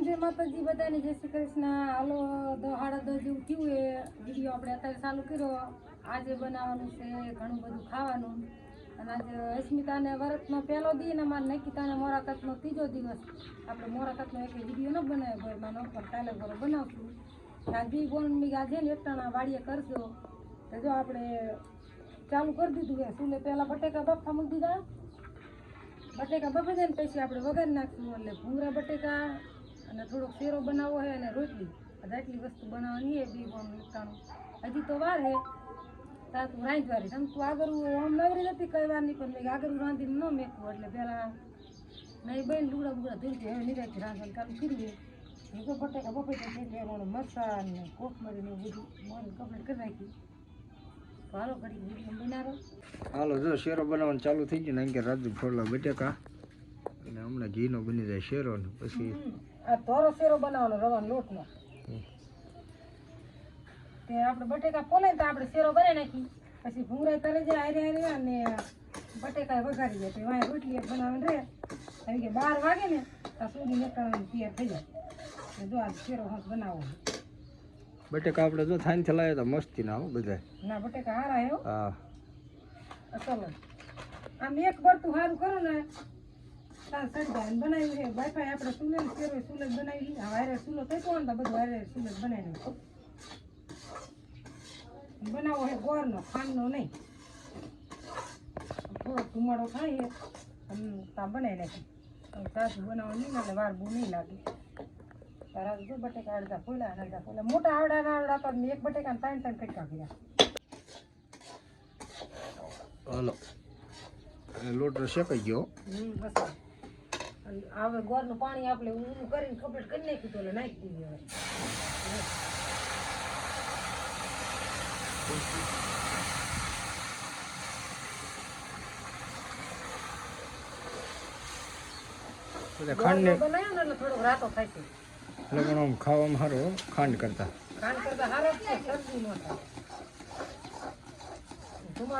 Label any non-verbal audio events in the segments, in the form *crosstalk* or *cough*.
જય માતાજી બધાને જય શ્રી કૃષ્ણ. હાલો સાડા દસ જેવું થયું એ વીડિયો આપણે અત્યારે ચાલુ કર્યો. આજે બનાવવાનું છે, ઘણું બધું ખાવાનું. અને આજે અસ્મિતાને વરતનો પહેલો દી ને મારા નૈકિતાને મોરાકતનો ત્રીજો દિવસ. આપણે મોરાકતનો એક વીડિયો ન બનાવ્યો, ઘરમાં માનો પણ કાલે ઘરો બનાવશું. ગાંધી ગોળમી ગાજે ને એકટાણા વાડીએ કરશો તો જો આપણે ચાલુ કરી દીધું કે સુલે પહેલાં બટેકા બફા મૂકી દીધા? બટેકા બફા જાય ને પછી આપણે વઘારી નાખશું. એટલે ભૂંગળા બટેકા અને થોડોક શેરો બનાવવો હોય અને રોટલી. આટલી વસ્તુ બનાવવાની એ બી બોન એકટાણું હજી તો વાર હે. તાર તું રાંધવારી તમ તું આગળ આમ નવરી નથી કઈ વાર નહીં પણ મેં આગળ રાંધીને ન મેકવું. એટલે પહેલાં નહીં બેન લુગડા બુગડા ધોઈ હવે નિરાશ રાંધવાનું કામ કર્યું તો બટેકા બફાઈ જાય એટલે એનો મરચાં ને કોથમરી ને બધું મોરી કમ્પ્લીટ કરી નાખી હાલો ઘડી વીડિયો બનાવો હાલો, જો શેરો બનાવવાનું ચાલુ થઈ ગયું ને કે રાજુ ફોડલા બટેકા. અને હમણાં ઘીનો બની જાય શેરો ને પછી આ ધોરો શેરો બનાવવાનો રવાનો લોટનો. તે આપણે બટેકા પોલે તો આપણે શેરો બનાવી નાખી પછી ભૂંગળા તરે જાય હારે હારે અને બટેકા વઘારી જાય. તો વાંય રોટલી એક બનાવવાની રહે. કારણ કે બાર વાગે ને તો સુધી નીકળવાની તૈયાર થઈ જાય. જો આ શેરો હાથ બનાવો બટેકા આપણે જો થાઈને થલાય તો મસ્તી ના હો બધા. ના બટેકા હારા હે હો. ચાલો આમ એક ભરતું સારું કરો ને જાય બનાવ્યું છે. બાઈફાઈ આપણે સુલે ને શેરો સુલે જ બનાવી હવે હારે સુલો થઈ તો બધું હારે સુલે જ બનાવી બનાવો છે ગોળનો ખાંડનો નહીં. થોડો ધુમાડો થાય હે અને તા બનાવી નાખી. સાસુ બનાવવા નહીં એટલે વાર બહુ નહીં લાગે. તારા જો બટેકા અડધા ફોલા અડધા ફૂલા મોટા આવડા ના આવડા તો એક બટેકા ત્રણ ત્રણ કટકા કર્યા. હલો. લોટ શેકાઈ ગયો. હમ, બસ. હવે ગોળનું પાણી આપણે ઊંડું કરીને કમ્પ્લીટ કરી નાખ્યું તો એટલે નાખી દીધી હવે. બધા ખાંડને ને એટલે લગણ આમ ખાવામાં સારો ખાંડ કરતા. ખાંડ કરતા હારો છે શરદી ન થાય.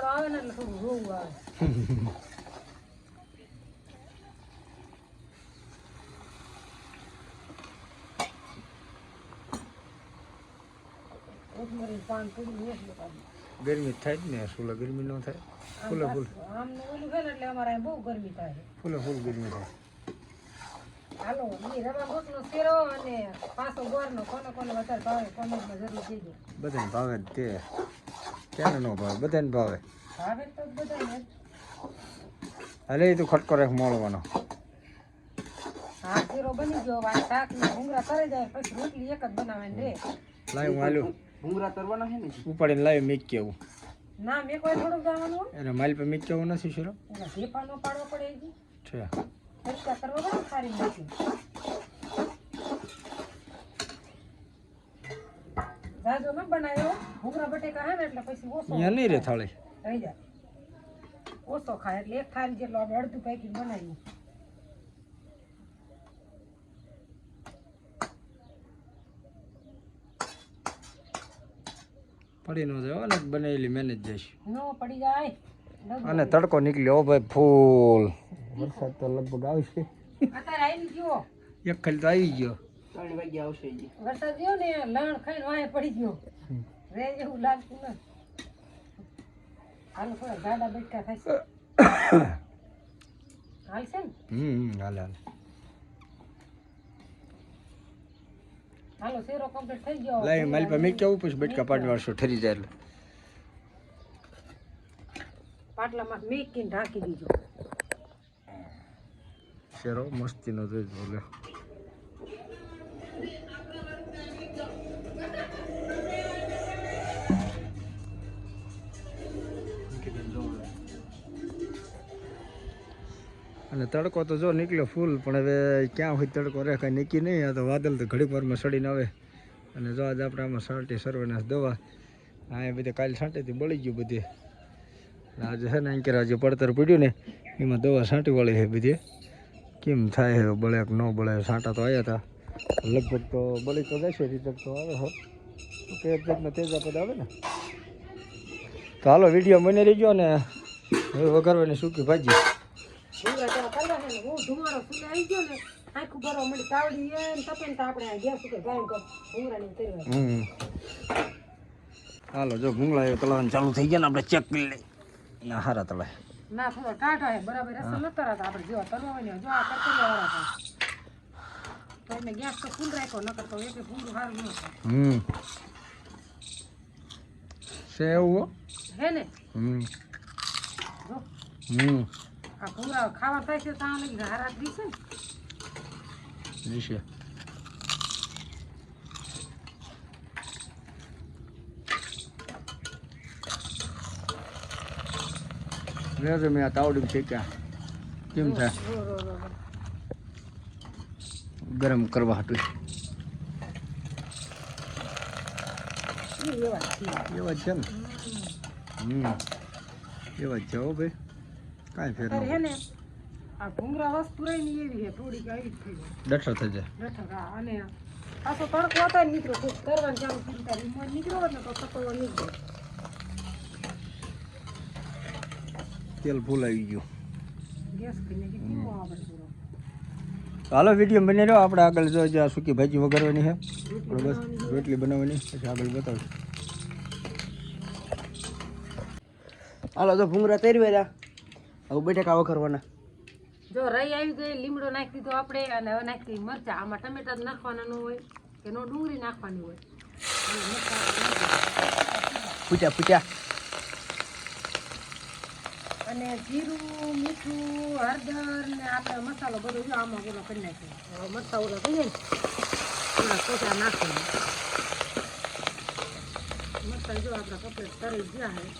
આવે ને એટલે થોડું રોવું આવે *laughs* કોથમરી પાન થોડું વેચલું કાઢ્યું. ગરમી થાય જ ને સુલા ગરમી ન થાય. ફૂલે ફૂલ. એટલે અમારે બહુ ગરમી થાય ફૂલે ફૂલ ગરમી થાય. હાલો એ રવા ગોટનો શેરો અને પાછો ગોરનો કોને કોને વધારે ભાવે કોમેન્ટમાં જરૂર કહેજો. બધાને ભાવે તે. ક્યારે ન ભાવે? બધાને ભાવે. ભાવે તો બધાને હાલે એ તો ખટકો રાખ મોળવાનો. હા શેરો બની ગયો આ શાક ને ભૂંગળા કરે જાય પછી રોટલી એક જ બનાવવાની રે. લાઈ હું હાલ્યું. ભૂંગળા તરવાના છે ને ઉપાડીને લાવી મીક કેવું. ના મેં કોઈ થોડુંક જવાનું હોય? એને માલ પર મીક કેવું નથી શીરો. એના ઢેફા નો પાડવો પડે છે. તરીકા કરવા ને સારી નથી જાજો ન બનાવ્યો ભૂંગળા બટેકા હે ને એટલે પછી ઓછો અહીંયા નહીં રે થાળી. રહી જાય ઓછો ખાય એટલે એક થાળી જેટલો આપણે અડધું પેકિંગ બનાવ્યું પડી ન જાય ને બનેલી મેનેજ જઈશ. નો પડી જાય. અને તડકો નીકળ્યો ભાઈ ફૂલ. વરસાદ તો લગભગ આવશે. અત્યારે આવી ગયો. એક ખાલી તો આવી ગયો. ત્રણ વાગે આવશે વરસાદ ગયો ને લણ ખાઈને વાંહે પડી ગયો. રે જેવું લાગતું ન. હાલ થોડા ગાડા બેઠકા થશે *coughs* હાલશે ને? હમ હાલ હાલે હાલે. હાલો શેરો કમ્પ્લીટ થઈ ગયો. લઈ મારી પાસે મીક કેવું પછી બેટકા પાડી વાળશો ઠરી જાય એટલે. પાટલામાં મેકીને ઢાંકી દીધો. શેરો મસ્તીનો જોઈ બોલે અને તડકો તો જો નીકળ્યો ફૂલ પણ હવે ક્યાં હોય તડકો રહે કાંઈ નીકળી નહીં. આ તો વાદળ તો ઘડીક વારમાં સડીને આવે. અને જો આજે આપણે આમાં સાંટી સર્વનાશ દવા. આ બધે કાલે સાંટેથી બળી ગયું બધે. આજે છે ને અહીં કે આજે પડતર પડ્યું ને, એમાં દવા સાંટી વળી છે બધી. કેમ થાય છે બળે કે ન બળે સાંટા તો આવ્યા હતા લગભગ તો બળી તો જશે રીતક તો આવે હો. કે તેજાપદ આવે ને? તો હાલો વીડિયો મને રહી ગયો ને વઘારવાની સૂકી ભાજી. ને હું ધુમાડો ફૂલે આવી ગયો ને આખું ભરવા મળી તાવડી એ ને તપે ને તો આપણે આ ગેસ ઉપર ગાય કર ઉંગરાની તરવા હમ. હાલો જો ભૂંગળા તળાવવાનું ચાલુ થઈ ગયા ને આપણે ચેક કરી લઈ ના હારા તળાય. ના થોડો ટાઢો હે બરાબર. રસ્તો ન તરાતા આપણે જેવા તરવા હોય ને જો આ કરતો થાય તો એને ગેસ તો ફૂલ રાખ્યો નકર તો એક ભૂંગળું સારું ન હમ. સેવ હે ને? હમ. જો. હમ. ભૂંગળા ખાવા થાય છે ત્યાં લગી હારા દીશે રેજો મેં આ તાવડી શેક્યા કેમ થાય. ગરમ કરવા હતું. એવા જ છે. ને? હમ. એવા જ છે હો ભાઈ. કાંઈ ફેર તારે હે ને આ ભૂંગળા વસ્તુ રહી ને એવી હે થોડીક આવી થઈ જાય. ડઠર થઈ જાય. ડઠર હા અને પાછો તડકો હતો ને નીકળ્યો ખૂબ કરવાનું ચાલુ કર્યું ત્યારે ઈમો નીકળ્યો ને તો તપવા નીકળ્યો તેલ ભૂલાઈ આવી ગયું. ગેસ કરીને કે કેવો આપણે પૂરો? હાલો વીડિયો બની રહ્યો. આપણે આગળ જો જે સૂકી ભાજી વઘારવાની છે. બસ રોટલી બનાવવાની. પછી આગળ બતાવું હાલો તો ભૂંગરા તૈરવા વેરા હવે બટેકા વખરવાના જો રાઈ આવી ગઈ લીમડો નાખી દીધો આપણે અને હવે નાખી મરચા. આમાં ટમેટા નાખવાના ન હોય કે નો ડુંગળી નાખવાની હોય. ફૂટ્યા ફૂટ્યા. અને જીરું મીઠું હળદર ને આપણે મસાલો બધો જો આમાં ઓલો કરી નાખ્યો. મરચાં ઓલા થઈ જાય ને કોચા નાખવાના. મરચાં જો આપણા કપડે તરી ગયા હે હું.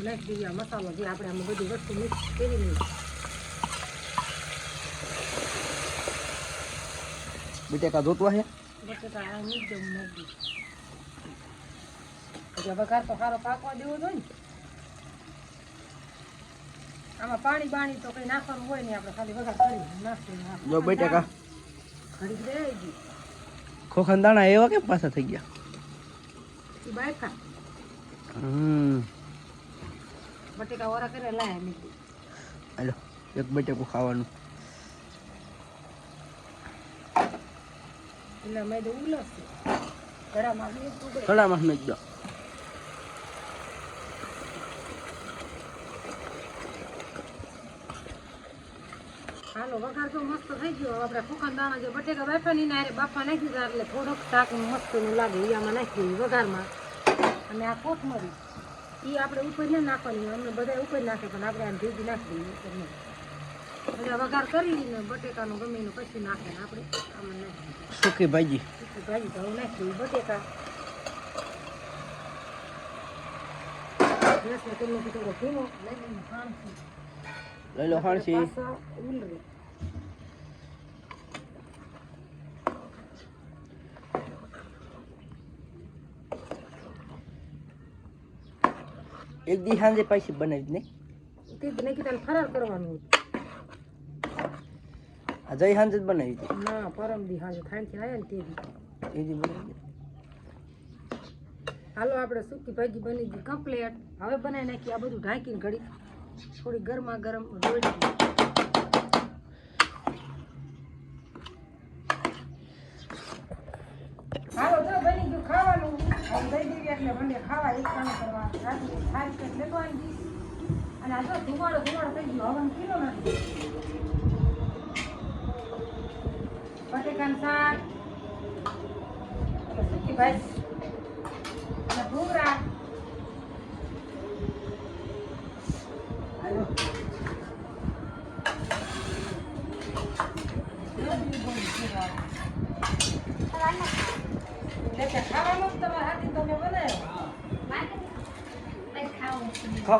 નાખી દઈએ આ મસાલો જે આપણે આમાં બધી વસ્તુ મિક્સ કરી લઈએ. બટેકા જોતવા છે બટેકા આ નાખી પછી વઘાર તો સારો પાકવા દેવો જોઈએ ને. આમાં પાણી બાણી તો કઈ નાખવાનું હોય નહીં આપણે ખાલી વઘાર કરી નાખી જો બટેકા. ખરીદ દે ગઈ. ખોખાન દાણા એવા કેમ પાછા થઈ ગયા? બાયકા હમ. બટેકા ઓરા કરે લાયા મીઠું હાલો એક બટેકું ખાવાનું. એટલે મેં તો એક ઉગડે કડામાં મેં દો હાલો વઘાર તો મસ્ત થઈ ગયો. આપણે ફૂકન દાણા જે બટેકા બાફા ની બાફા નાખી દીધા એટલે થોડોક શાક મસ્તનું લાગે એમાં નાખી વઘારમાં. અને આ કોથમરી. એ આપણે ઉપર ના નાખવાની અમને બધા ઉપર નાખે પણ આપણે આમ ભેગી નાખી દઈએ ઉપર નહીં. બધા વઘાર કરીને બટેકાનું ગમે એનું પછી નાખે ને આપણે આમાં નાખી સૂકી ભાજી. સુકી ભાજી તો નાખી બટેકા. લઈ લો હાણસી ઉલરે. એક દી સાંજે પાછી બનાવી ને તે જ નહીં કીધા ફરાર કરવાનું આ જય સાંજે જ બનાવી હતી. ના પરમ દી હાજર થાણથી આવ્યા ને તે દી. એ દી બનાવી હાલો આપણે સૂકી ભાજી બની ગઈ કમ્પ્લેટ હવે બનાવી નાખી આ બધું ઢાંકીને ઘડી થોડી ગરમા ગરમ રોટલી હાલો તો બની ગયું ખાવાનું હવે દઈ દેવી એટલે મને ખાવા એક કામ કરવા રાત્રે ખાઈ પેટ લેતો આવી અને આ જો ધુમાડો ધુમાડો થઈ ગયો. હવન કિલો નથી. બટેકાનું શાક. સૂકી ભાજી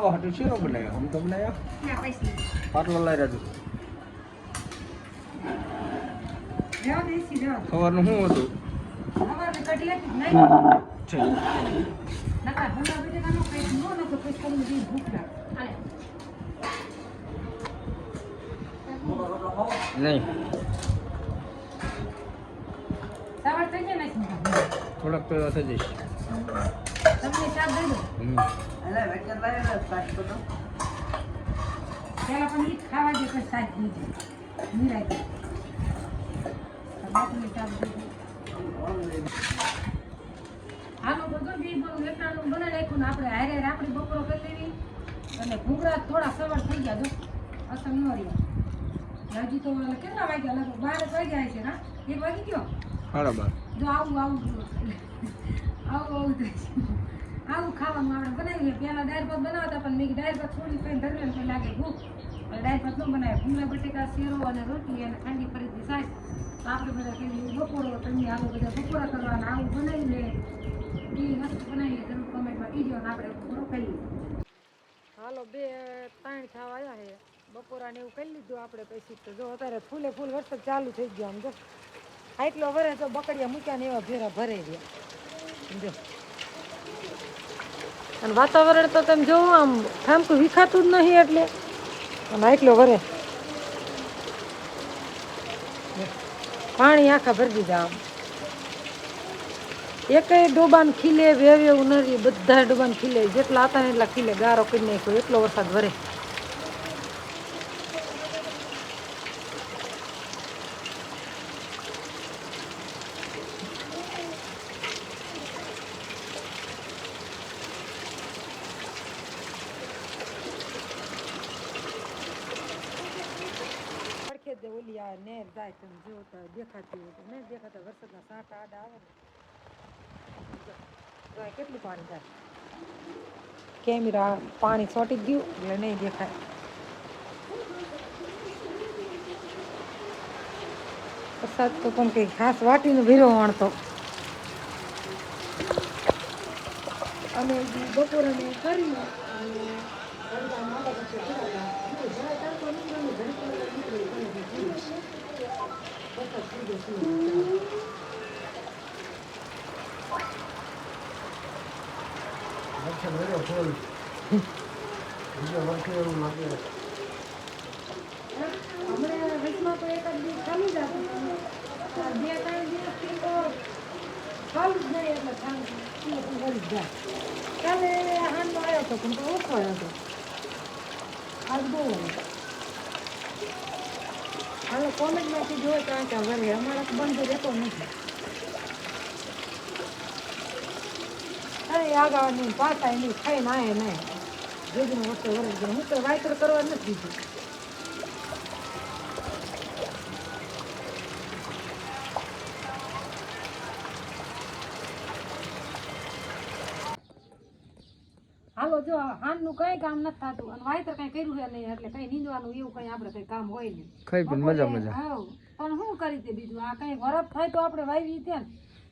ખાવા હાટું શીરો બનાવ્યો? આમ તો બનાવ્યો? પાટલો લઈ રાજુ સવારનું શું હતું? તો નહીં. કંઈક નો નતો કંઈક તમને બી ભૂખ લાગે. નહીં સવાર થઈ ને થોડાક તો. એવા થઈ જઈશ તમને શાક દઈ દો હમ. પહેલા પણ ખાવા દે પછી નિરાય બી બોલું બનાવી નાખ્યું આપણે હારે આપણી બપોરો કરી લેવી. અને ભૂંગળા થોડા સવાર થઈ ગયા જો. અસર ન રહ્યા. હજી તો કેટલા વાગ્યા? લગભગ બાર વાગ્યા છે ના એક વાગી ગયો? જો આવું આવું આવું આવું થાય છે. આવું ખાવાનું આપણે બનાવીએ. પહેલાં દાળ ભાત બનાવતા, પણ મેં દાળ ભાત થોડી ખાઈને ધરવાનું તો લાગે ભૂખ. એટલે દાળ ભાત ન બનાવે. ભૂંગળા બટેકા, શેરો અને રોટલી અને ઠંડી ફરીથી સાસ તો આપણે બધા કહીએ બપોરો, તમે આવું બધા બપોરા કરવાના. આવું બનાવી લે. એ વસ્તુ બનાવીએ. જરૂર કમેન્ટમાં કીજો અને આપણે બપોરો ખાઈએ હાલો, બે, ત્રણ ખાવા આવ્યા છે બપોરા ને એવું કરી લીધું આપણે પછી તો જો અત્યારે ફૂલે ફૂલ વરસાદ ચાલુ થઈ ગયો આમ જો. આટલો વરે તો બકડિયા મૂક્યા ને એવા ભેરા ભરે ગયા. જો અને વાતાવરણ તો તમે જોવો, આમ થામકું વિખાતું જ નહીં એટલે. અને આટલો વરે. પાણી આખા ભરી દીધા આમ. એકેય ડોબાન ખીલે, વેવે ઉનરી બધા ડોબાન ખીલે, જેટલા હતા એટલા ખીલે, ગારો કરી નાખ્યો, એટલો વરસાદ વરે પડખે જ ઓલી આ નેર જાય તમે જો તો દેખાતી હોય નહીં, દેખાતા વરસાદના સાંટા આડા આવે ને. કેટલું પાણી થાય? કેમેરા પાણી છોટી ગયું એટલે નહીં દેખાય. વરસાદ તો પણ કંઈ ખાસ વાટીનો ભીરો વણતો. ઈ બપોરે ને *laughs* કાલે હાંજનો આવ્યો હતો પણ ઓછો આવ્યો હતો આજ બહુ હાલો કોમેન્ટમાંથી જોવે, કારણ કે હવે અમારા બંધ રહેતો નથી. અરે આગળ નહીં પાછા નહીં ખાઈને આય નહીં જેજનો વસ્તુ વરે જાય હું તો વાયતર કરવા નથી દીધું. હાલો જો હાનનું કઈ કામ નથી થતું અને વાયતર કઈ કર્યું છે નહીં એટલે કઈ નીંદવાનું એવું કઈ આપણે કઈ કામ હોય નહીં. કઈ પણ મજા મજા. પણ શું કરી દે બીજું? આ કઈ વરફ થાય તો આપણે વાવી ત્યાં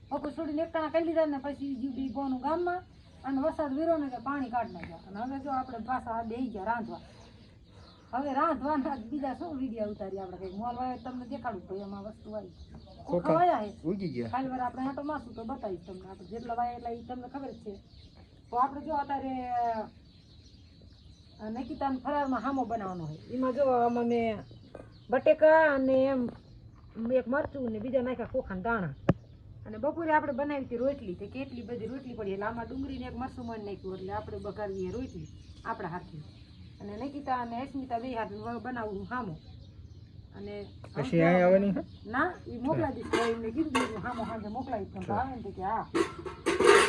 બપોર છોડીને એકટાણા કરી લીધા ને પછી જીવ બી ગોનું ગામમાં અને વરસાદ વીરો ને પાણી કાઢ નાખ્યા. અને હવે જો આપણે પાછા બેસી ગયા રાંધવા. હવે રાંધવાના બીજા શું વીડિયો ઉતારી આપણે કઈ મોલ વાય તમને દેખાડું ભાઈ એમાં વસ્તુ આવી. કોકા. ખવાયા છે ઉગી ગયા. કાલે વાર આપણે આટો માસું તો બતાવીશ તમને. આપણે જેટલા વાય એટલા તમને ખબર છે. તો આપણે જો અત્યારે નિકિતાને ફરાળમાં હામો બનાવવાનો હોય. એમાં જો આમાં મેં બટેકા અને એક મરચું ને બીજા નાખ્યા ખોખાના દાણા. અને બપોરે આપણે બનાવી હતી રોટલી. તે કેટલી બધી રોટલી પડી એટલે આમાં ડુંગળીને એક મરચું મળી નાખ્યું એટલે આપણે બગાડીએ રોટલી આપણા હાથે. અને નિકિતા અને અસ્મિતા બે હાથ બનાવવું હામો. અને પછી અહીં આવવાની ના એ મોકલાવી દીધું એમને કીધું હામો હાથે મોકલાવી. પણ આવે ને કે હા.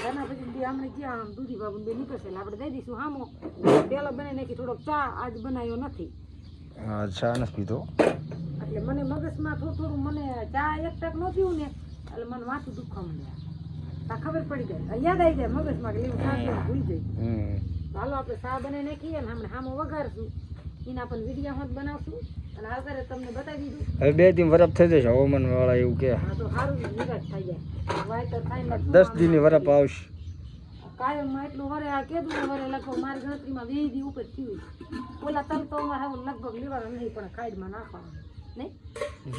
એના પછી બે હમણાં ક્યાં આમ દૂધી બાબુ બે નીકળશે આપણે દઈ દઈશું હામો. પેલા બને નાખી થોડોક ચા આજ બનાવ્યો નથી. ચા નથી પીધો. એટલે મને મગજમાં થોડું થોડું મને ચા એક ટક ન પીવું ને એટલે મને માથું દુખવા મળ્યા ખબર પડી જાય યાદ આવી જાય મગજમાં કે લેવું ચા ભૂલી જાય. તો હાલો આપણે ચા બનાવી નાખીએ ને હમણાં હામો વઘારશું. એના પણ વિડીયા હોત બનાવશું. હવે બે દિન વરફ થઈ જશે હવામાન વાળા એવું કે. ને દસ દિનની વરફ આવશે. કાયમમાં એટલું વરે આ કેદું વરે લગભગ મારી ગણતરીમાં વીસ દી ઉપર થયું ઓલા તલ તો અમારે હવે લગભગ લેવાના નહીં પણ ખાઈડમાં નાખવાના. નહીં?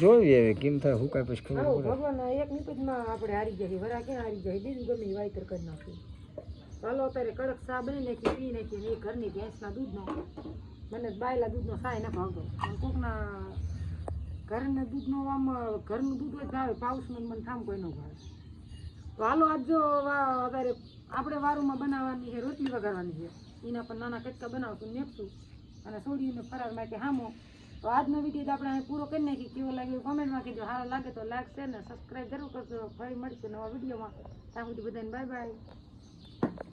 જોઈ હવે કેમ થાય હું કાંઈ પછી ખબર ભગવાન એક નિપજમાં આપણે હારી જાય વરા ક્યાં હારી જાય? બીજું ગમે વાયતર કરી નાખ્યું ચાલો અત્યારે કડક ચા બની નાખી, પી નાખી એ ઘરની ભેંસના દૂધનો. મને બાયલા દૂધનો સાય ન ભાવતો પણ કોકના ઘરના દૂધનો આમ, ઘરનું દૂધ જ ભાવે પાઉસનું મને થામ કોઈનો ભાવે. તો હાલો, આજ જો અત્યારે આપણે વારુમાં બનાવવાની છે, રોટલી વગાડવાની છે. એના પર નાના કટકા બનાવશું, નેપશું અને છોડીને ફરાર માટે હામો. તો આજનો વીડિયો તો આપણે અહીં પૂરો કરી નાખી કેવો લાગ્યો કોમેન્ટમાં કીધું સારો લાગે તો લાઈક, શેર ને સબસ્ક્રાઈબ જરૂર કરજો. ફરી મળશે નવા વિડીયોમાં. ત્યાં સુધી બધાને બાય બાય